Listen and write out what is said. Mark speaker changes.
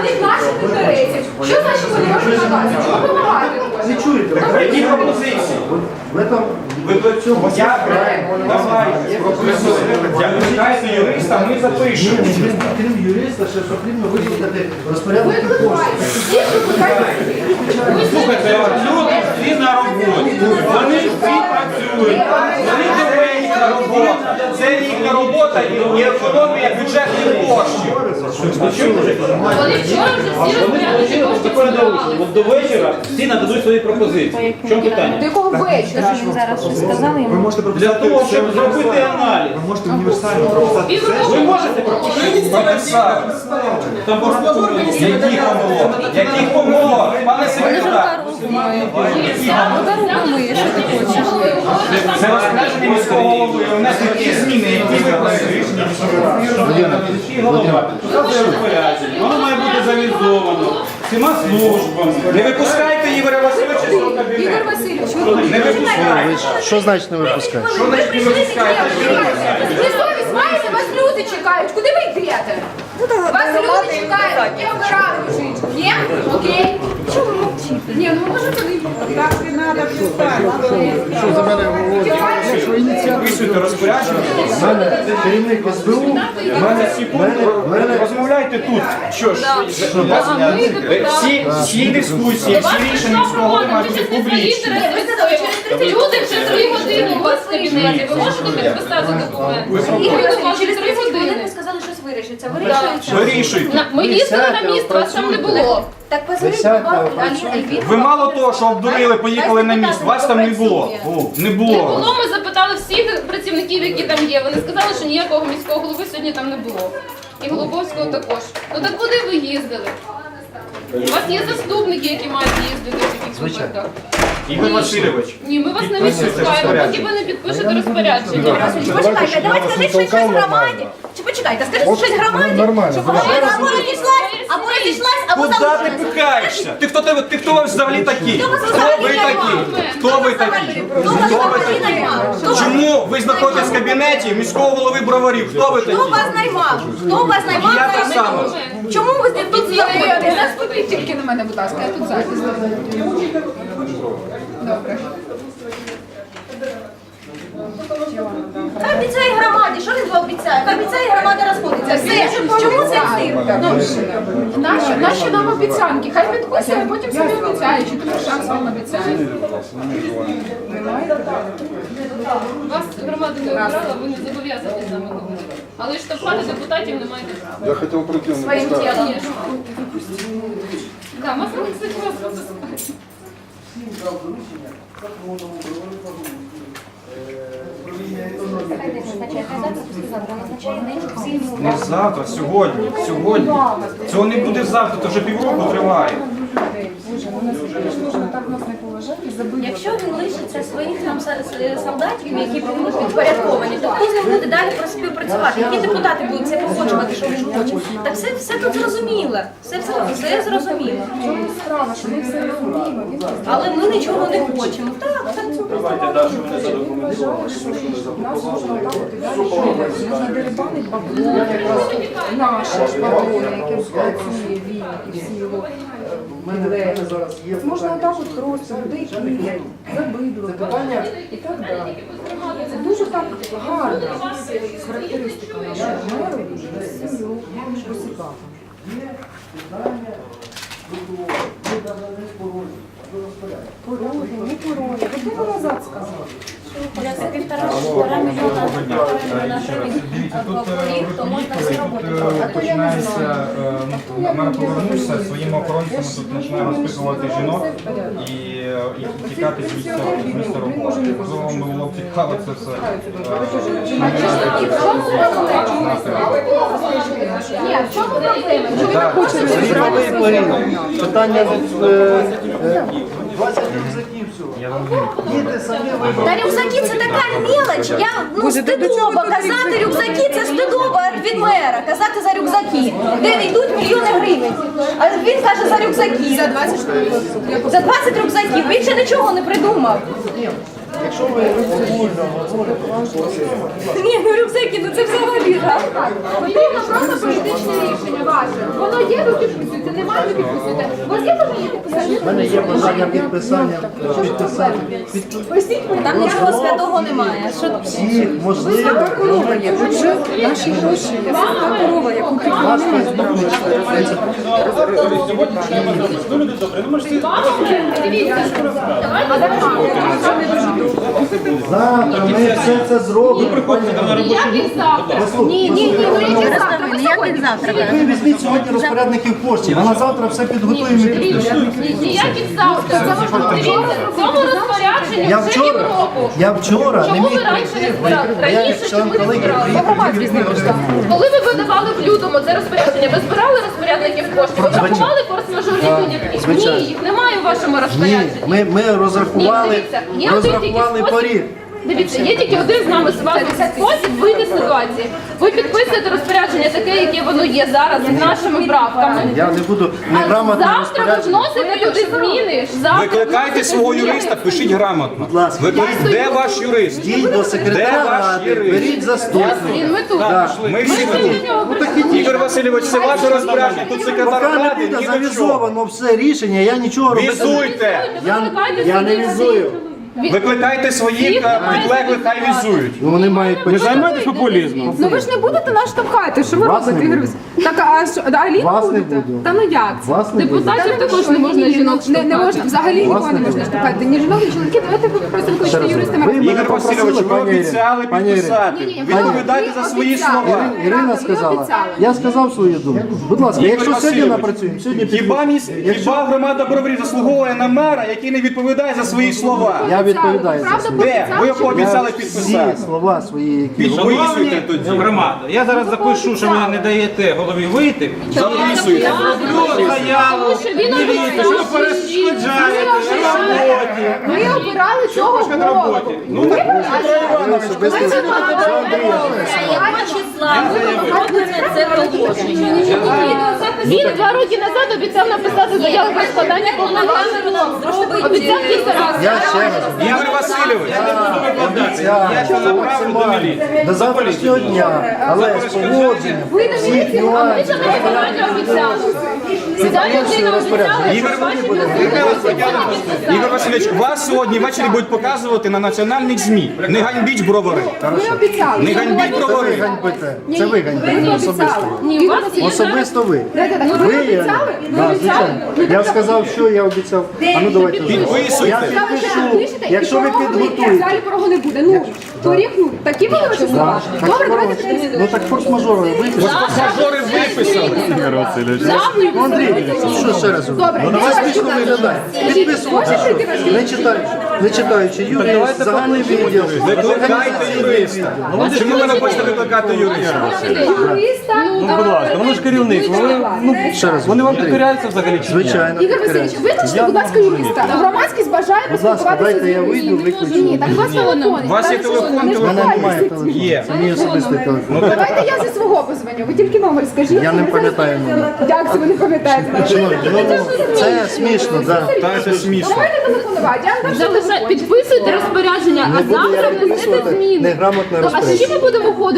Speaker 1: представник наших інтересів. Що значить ви не можете надати? Чому ви вимагаєте
Speaker 2: Не
Speaker 1: кошти?
Speaker 2: чуєте?
Speaker 3: Які пропозиції?
Speaker 2: В этом
Speaker 3: Ви до цього я давай Викликайте юриста, ми запишемо.
Speaker 2: Ні, крім, крім юриста, ще потрібно викликати розпорядник.
Speaker 1: Викликайте.
Speaker 3: Слухайте, от люди всі на роботі. Вони всі працюють. Вони дивляться їхня робота. Це їхня робота і і економія бюджетних коштів.
Speaker 4: Вони вчора вже всі коштів сформували.
Speaker 5: От до вечора всі нададуть свої пропозиції. В чому
Speaker 1: До якого вечора?
Speaker 6: Він зараз щось сказали.
Speaker 7: Ви можете
Speaker 5: Для
Speaker 7: прописати
Speaker 5: того,
Speaker 7: все
Speaker 5: щоб зробити аналіз.
Speaker 7: Ви можете універсально прописати все.
Speaker 3: Ви можете написати?
Speaker 5: Там просто
Speaker 3: Яких помилок? Яких помилок? Пане секретар, це розпорядження міського голови внести ті зміни, які ви просили.
Speaker 5: Міський голова. Що це розпорядження? Воно має бути завізовано всіма службами.
Speaker 3: Не випускайте Ігоря Васильовича з цього
Speaker 1: Ігор
Speaker 3: кабінету.
Speaker 1: Васильович, ви
Speaker 3: Не випускайте.
Speaker 2: Що значить не випускаєте?
Speaker 3: Що значить не випускаєте?
Speaker 1: Ви совість маєте? Вас люди чекають. Куди ви йдете? Вас люди чекають. Я вбираю жить. Ні? Окей. Чого ви мовчите? Ні, ну може це Так не треба
Speaker 2: Що за мене говорять? Ініціатива?
Speaker 3: Розпорядження.
Speaker 2: У мене керівник СБУ,
Speaker 3: У мене секунду. Розмовляйте тут. Що ж, всі, всі дискусії, всі рішення міського голови мають бути публічні.
Speaker 4: Люди вже три години у вас в кабінеті. Ви можете підписати документ? Люди
Speaker 1: Васильович, через
Speaker 4: три
Speaker 1: 30 хвилин
Speaker 4: години.
Speaker 1: Вирішиться. Вирішується.
Speaker 3: Вирішуйте.
Speaker 4: Ми їздили на місце, вас там не було.
Speaker 1: Так позвоніть, будь ласка,
Speaker 3: Ви мало того, що обдурили, поїхали на місце. Вас там не було. О, Не
Speaker 4: Не
Speaker 3: було.
Speaker 4: було, ми запитали всіх працівників, які там є. Вони сказали, що ніякого міського голови сьогодні там не було. І Голубовського також. Ну так куди ви їздили? У вас є заступники, які мають їздити в таких випадках.
Speaker 3: Ігор Васильович.
Speaker 4: Ні, ми вас не відпускаємо, поки ви не підпишете розпорядження.
Speaker 1: Почекайте, давайте скажіть щось громаді. Чи почекайте, скажіть щось громаді.
Speaker 2: Нормально.
Speaker 1: Щоб вона або розійшлась, або розійшлась, або
Speaker 3: Куди ти
Speaker 1: залишилась.
Speaker 3: пихаєшся? Ти хто ти, ти хто ви взагалі такі?
Speaker 1: Хто вас взагалі
Speaker 3: ви такі? Хто ви такі?
Speaker 1: Хто вас
Speaker 3: ви
Speaker 1: взагалі
Speaker 3: такі?
Speaker 1: наймав? Хто вас-
Speaker 3: Чому ви знаходитесь в кабінеті міського голови броварів? Хто ви
Speaker 1: Хто
Speaker 3: такі?
Speaker 1: вас наймав? Хто вас наймав?
Speaker 3: Я так само.
Speaker 1: Чому ви тут
Speaker 8: Не
Speaker 1: знаходитесь?
Speaker 8: наступіть тільки на мене, будь ласка, я тут запис. Добре.
Speaker 1: Хай обіцяє громаді, що він обіцяє? Хай обіцяє громада розходиться. Все. Чому це цирк?
Speaker 8: Ну, наші, наші нам обіцянки. Хай підписує, а потім собі обіцяє, чи тому шанс вам обіцяє.
Speaker 4: Вас громада не обирала, ви не зобов'язані з нами говорити. Але штовхати депутатів не маєте права.
Speaker 7: Я хотів прийти на
Speaker 1: Своїм тілом.
Speaker 4: Да, масло, кстати, вас пропускають.
Speaker 3: Не завтра, сьогодні. Сьогодні. Цього не буде завтра, то вже півроку триває.
Speaker 1: Якщо він лишиться своїх там с- солдатів, які будуть підпорядковані, то хто з ним буде далі про співпрацювати? Які депутати будуть це погоджувати, що він хоче? Так все, все тут зрозуміло. Все, все, все зрозуміло.
Speaker 8: Справа, що ми все розуміємо. Він
Speaker 1: Але ми нічого не хочемо. Так, так.
Speaker 5: Давайте далі вони задокументували.
Speaker 8: нас можна так от і далі жити. Можна дерибанить бабло, наше ж бабло, яке працює він і всі його
Speaker 2: У мене в мене зараз є
Speaker 8: Можна
Speaker 2: питання.
Speaker 8: отак от просто людей кинути, забидлити і так далі. Це дуже так гарна характеристика нашого меру, дуже його посікати.
Speaker 2: Є питання прокурора. Ми навіть не порожні. До розпорядку.
Speaker 8: Пороги, не пороги. Годину назад сказали.
Speaker 1: Це півтора мільйона мільйона гривень в то можна всі роботи робити.
Speaker 8: А то я не знаю.
Speaker 9: е, мер повернувся своїми охоронцями, тут починає розпитувати жінок і, е, тікати з місця з місця роботи. Було б цікаво це все.
Speaker 8: Ні, в чому проблема? Чому ви хочете
Speaker 2: Питання 20 рюкзаків всього. Діти самі вибрали.
Speaker 1: Та рюкзаки це така мілоч. Я ну стидоба казати рюкзаки, це стидоба від мера. Казати за рюкзаки, де йдуть мільйони гривень. А він каже за рюкзаки. За 20 За 20 рюкзаків. Він ще нічого не придумав.
Speaker 2: Якщо ви говорите,
Speaker 1: Ні, ну рюкзаки, ну це взагалі жах.
Speaker 8: Потрібно просто політичне рішення ваше. Воно є, ну підписуйте, підписуєте. У вас є бажання підписати?
Speaker 2: У мене є бажання підписання, підписання під
Speaker 1: Там нічого святого немає. Що
Speaker 2: всіх можливих.
Speaker 8: Свята корова є, же наші гроші є. Свята корова, яку ти
Speaker 2: Ваш Фейсбук можете, в принципі. Завтра ми все це зробимо. пані.
Speaker 4: Ніяких завтра.
Speaker 8: Ні, ні, ні, ну які завтра? Ви
Speaker 1: ніяких завтра.
Speaker 2: Ви візьміть сьогодні розпорядників коштів, а на завтра все підготуємо і підпишемо.
Speaker 4: Ніяких завтра. Дивіться, в цьому розпорядженні
Speaker 2: Я
Speaker 4: вже
Speaker 2: вчора,
Speaker 4: півроку.
Speaker 2: я вчора не
Speaker 4: Чому
Speaker 2: міг
Speaker 4: ви раніше не збирали? Раніше
Speaker 2: член
Speaker 4: чому не
Speaker 2: колегії
Speaker 4: збирали? Коли ви видавали в лютому це розпорядження, ви збирали розпорядників коштів? Ви
Speaker 2: Звичайно.
Speaker 4: рахували форс-мажорні
Speaker 2: звичайно.
Speaker 4: Ні, їх немає у вашому
Speaker 2: Ні,
Speaker 4: розпорядженні.
Speaker 2: ми, ми розрахували,
Speaker 4: Ні, дивіться,
Speaker 2: розрахували
Speaker 4: спосіб.
Speaker 2: поріг.
Speaker 4: Дивіться, є тільки один з нами з вами спосіб вийти з ситуації. Ви підписуєте розпорядження таке, яке воно є зараз з нашими правками.
Speaker 2: Я не буду
Speaker 4: А
Speaker 2: неграмотно
Speaker 4: завтра ви
Speaker 2: розпорядження.
Speaker 4: вносите туди зміни. Завтра
Speaker 3: Викликайте
Speaker 4: вносите
Speaker 3: свого
Speaker 4: зміни.
Speaker 3: юриста, пишіть грамотно.
Speaker 2: Будь ласка.
Speaker 3: Викликайте, де ваш юрист?
Speaker 2: Йдіть до
Speaker 3: Де
Speaker 2: секретаря
Speaker 3: ваш
Speaker 2: ради,
Speaker 3: юрист?
Speaker 2: беріть заступника.
Speaker 4: Він ми тут.
Speaker 3: Ми всі
Speaker 4: Ми
Speaker 3: тут.
Speaker 4: до нього
Speaker 3: Ігор Васильович, це ваше розпорядження. Тут секретар
Speaker 2: Поки не
Speaker 3: ради,
Speaker 2: буде
Speaker 3: ні до чого.
Speaker 2: завізовано все рішення, я нічого робити не буду.
Speaker 3: Візуйте!
Speaker 2: Я, я не візую.
Speaker 3: Викликайте своїх е, підлеглих, хай візують.
Speaker 2: Ну, Вони мають
Speaker 5: Ви
Speaker 2: почати.
Speaker 5: займайтесь популізмом.
Speaker 8: Ну ви ж не будете нас штовхати, що ви
Speaker 2: Вас не
Speaker 8: робите, Ігор
Speaker 2: буду.
Speaker 8: Васильович? Так, а що, а Аліну
Speaker 2: Вас не
Speaker 8: будете?
Speaker 2: буду.
Speaker 8: Та ну як це?
Speaker 2: Вас не буде.
Speaker 4: Депутатів також не можна жінок
Speaker 8: не, не можна, взагалі нікого не
Speaker 2: не
Speaker 8: можна штовхати. Ні жінок, ні чоловіків. Давайте ви просто
Speaker 2: Ще
Speaker 8: викличте
Speaker 2: раз,
Speaker 8: юристами.
Speaker 2: ви мене
Speaker 3: Ігор Васильович,
Speaker 2: попросили,
Speaker 3: ви
Speaker 2: пані
Speaker 3: обіцяли
Speaker 2: Пані
Speaker 3: підписати.
Speaker 8: Ви
Speaker 3: Відповідайте за свої
Speaker 8: обіцяли.
Speaker 3: слова.
Speaker 2: Ірина сказала, я сказав свою думку. Будь ласка,
Speaker 3: Ігор
Speaker 2: якщо сьогодні
Speaker 3: Васильович,
Speaker 2: напрацюємо, сьогодні
Speaker 3: Хіба,
Speaker 2: підпишемо.
Speaker 3: міс... Хіба громада Броварів заслуговує на мера, який не відповідає за свої слова?
Speaker 2: Я відповідаю за
Speaker 8: Правда,
Speaker 2: це.
Speaker 3: Де? Ви його обіцяли
Speaker 2: Всі
Speaker 3: підписати.
Speaker 2: слова свої, які
Speaker 3: Підписуйте тоді.
Speaker 5: Громада, я зараз запишу, що ви не даєте голові вийти.
Speaker 3: Записуйте.
Speaker 5: Зроблю заяву.
Speaker 4: Тому що він
Speaker 5: що ви перешкоджаєте роботі.
Speaker 8: Ми обирали цього голову.
Speaker 5: Ну так
Speaker 2: ви особисто це Андрія.
Speaker 1: Числа ви робите це положення?
Speaker 4: Він два роки назад обіцяв написати заяву про складання повноважень. Обіцяв кілька разів.
Speaker 2: Я ще раз.
Speaker 3: Ігор Васильович,
Speaker 2: обіцяю,
Speaker 5: це направлю до міліції.
Speaker 2: до завтрашнього дня, але з погодженням всіх
Speaker 4: А ми
Speaker 2: нюансів.
Speaker 4: за голосування обіцяли. Ця людина обіцяла,
Speaker 3: Ігор
Speaker 4: що ваші
Speaker 3: Ігор Васильович, вас сьогодні ввечері будуть показувати на національних ЗМІ. Не ганьбіть бровари.
Speaker 8: Обіцяли.
Speaker 3: Не ганьбіть бровари.
Speaker 2: ганьбите. Це ви ганьбите особисто. Особисто ви. Ви
Speaker 8: обіцяли?
Speaker 2: Да, звичайно. Я сказав, що я обіцяв. А ну давайте.
Speaker 3: Підписуйте.
Speaker 2: Я підпишу. Якщо ви підготуєте.
Speaker 8: Далі порогу не буде. Ну, торік, ну, такі були ваші слова? Добре, давайте
Speaker 2: Ну так форс-мажори виписали.
Speaker 3: Мажори виписали.
Speaker 4: завтра.
Speaker 2: Ну, Андрій, що ще раз?
Speaker 8: Добре,
Speaker 2: Ну давай
Speaker 8: я
Speaker 2: смішно
Speaker 8: хочу
Speaker 2: виглядає. Підписуйте. Не читаючи, не читаючи юрист, загальний відділ.
Speaker 3: Викликайте юриста. Чому ви не хочете викликати юриста?
Speaker 8: Юриста.
Speaker 5: Ну, будь ласка, воно ж керівник. Вони, ну,
Speaker 2: Ще раз.
Speaker 5: вони вам підкоряються взагалі чи ні?
Speaker 2: Звичайно.
Speaker 8: Ігор Васильович, визначте, будь ласка, юриста. Громадськість бажає
Speaker 2: Будь ласка,
Speaker 8: поспілкуватися з
Speaker 2: дайте я
Speaker 8: юристом.
Speaker 2: вийду, виключу.
Speaker 8: Ні, так у вас телефон.
Speaker 3: У вас є телефон,
Speaker 2: У мене немає телефону.
Speaker 3: Є.
Speaker 2: Це мій особистий телефон.
Speaker 8: Давайте я зі свого позвоню. Ви тільки номер скажіть.
Speaker 2: Я не пам'ятаю номер.
Speaker 8: Як це ви не пам'ятаєте?
Speaker 2: Шановні, ну, Це смішно, так.
Speaker 3: Та це смішно.
Speaker 8: Давайте телефонувати. Я вам дам
Speaker 4: Підписуйте розпорядження,
Speaker 2: Не
Speaker 4: а
Speaker 2: буду я
Speaker 4: завтра внесете
Speaker 2: підписувати
Speaker 4: зміни.
Speaker 2: неграмотне
Speaker 4: Ну, А з чим
Speaker 2: розпорядження.
Speaker 4: ми будемо ходити?